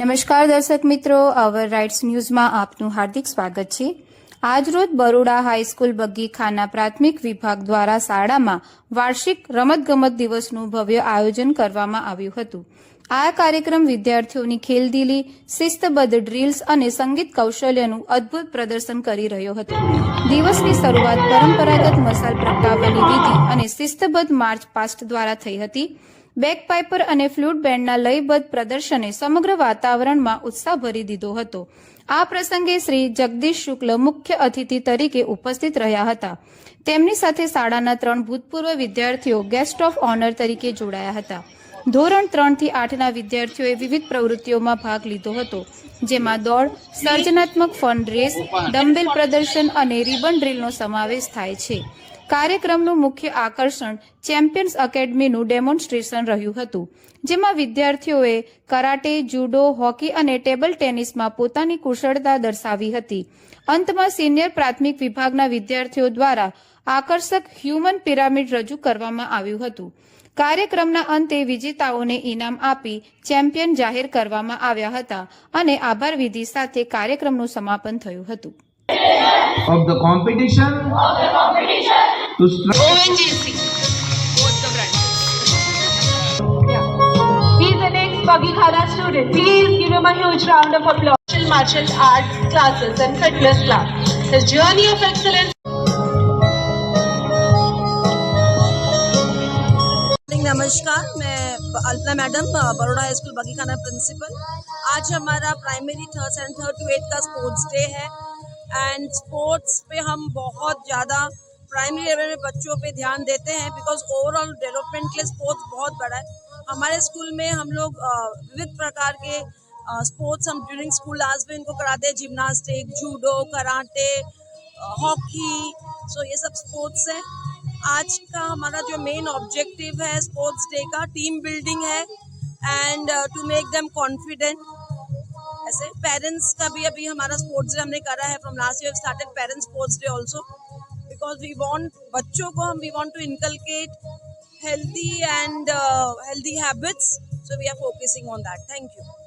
નમસ્કાર દર્શક મિત્રો, અવર રાઇટ્સ ન્યૂઝમાં આપનું હાર્દિક સ્વાગત છે. આજરોજ બરોડા હાઈસ્કૂલ બગીખાના પ્રાથમિક વિભાગ દ્વારા શાળામાં વાર્ષિક રમતગમત દિવસનું ભવ્ય આયોજન કરવામાં આવ્યું હતું. આ કાર્યક્રમ વિદ્યાર્થીઓની ખેલદીલી, શિસ્તબદ્ધ ડ્રીલ્સ અને સંગીત કૌશલ્યનું અદ્ભુત પ્રદર્શન કરી રહ્યો હતો. દિવસની શરૂઆત પરંપરાગત મસાલ પ્રગટાવવાની વિધિ અને શિસ્તબદ્ધ માર્ચ પાસ્ટ દ્વારા થઈ હતી. બેકપાઇપર અને ફ્લૂટ બેન્ડના લયબદ્ધ પ્રદર્શને સમગ્ર વાતાવરણમાં ઉત્સાહ ભરી દીધો હતો. આ પ્રસંગે શ્રી જગદીશ શુક્લ મુખ્ય અતિથિ તરીકે ઉપસ્થિત રહ્યા હતા. તેમની સાથે શાળાના ત્રણ ભૂતપૂર્વ વિદ્યાર્થીઓ ગેસ્ટ ઓફ ઓનર તરીકે જોડાયા હતા. ધોરણ ત્રણથી આઠના વિદ્યાર્થીઓએ વિવિધ પ્રવૃત્તિઓમાં ભાગ લીધો હતો, જેમાં દોડ, સર્જનાત્મક ફંડ રેસ, ડમ્બેલ પ્રદર્શન અને રિબન ડ્રીલનો સમાવેશ થાય છે. કાર્યક્રમનું મુખ્ય આકર્ષણ ચેમ્પિયન્સ એકેડમીનું ડેમોન્સ્ટ્રેશન રહ્યું હતું, જેમાં વિદ્યાર્થીઓએ કરાટે, જુડો, હોકી અને ટેબલ ટેનિસમાં પોતાની કુશળતા દર્શાવી હતી. અંતમાં સિનિયર પ્રાથમિક વિભાગના વિદ્યાર્થીઓ દ્વારા આકર્ષક હ્યુમન પિરામિડ રજૂ કરવામાં આવ્યું હતું. કાર્યક્રમના અંતે વિજેતાઓને ઇનામ આપી ચેમ્પિયન જાહેર કરવામાં આવ્યા હતા અને આભાર વિધિ સાથે કાર્યક્રમનું સમાપન થયું હતું. Of the competition? दूसरा नमस्कार मैं Alpana madam Baroda high school Bagikhana principal आज हमारा primary third second third to eight का स्पोर्ट्स डे है। एंड स्पोर्ट्स पे हम बहुत ज़्यादा प्राइमरी लेवल में बच्चों पे ध्यान देते हैं बिकॉज़ ओवरऑल डेवलपमेंट के लिए स्पोर्ट्स बहुत बड़ा है। हमारे स्कूल में हम लोग विविध प्रकार के स्पोर्ट्स हम ड्यूरिंग स्कूल आज भी इनको कराते हैं। Gymnastic judo karate hockey so ये सब स्पोर्ट्स हैं। आज का हमारा जो मेन ऑब्जेक्टिव है स्पोर्ट्स डे का टीम बिल्डिंग है and to make them confident ऐसे पेरेंट्स का भी अभी हमारा स्पोर्ट्स डे हमने करा है from last year started parents sports day also because we want बच्चों को हम we want to inculcate healthy and healthy habits so we are focusing on that thank you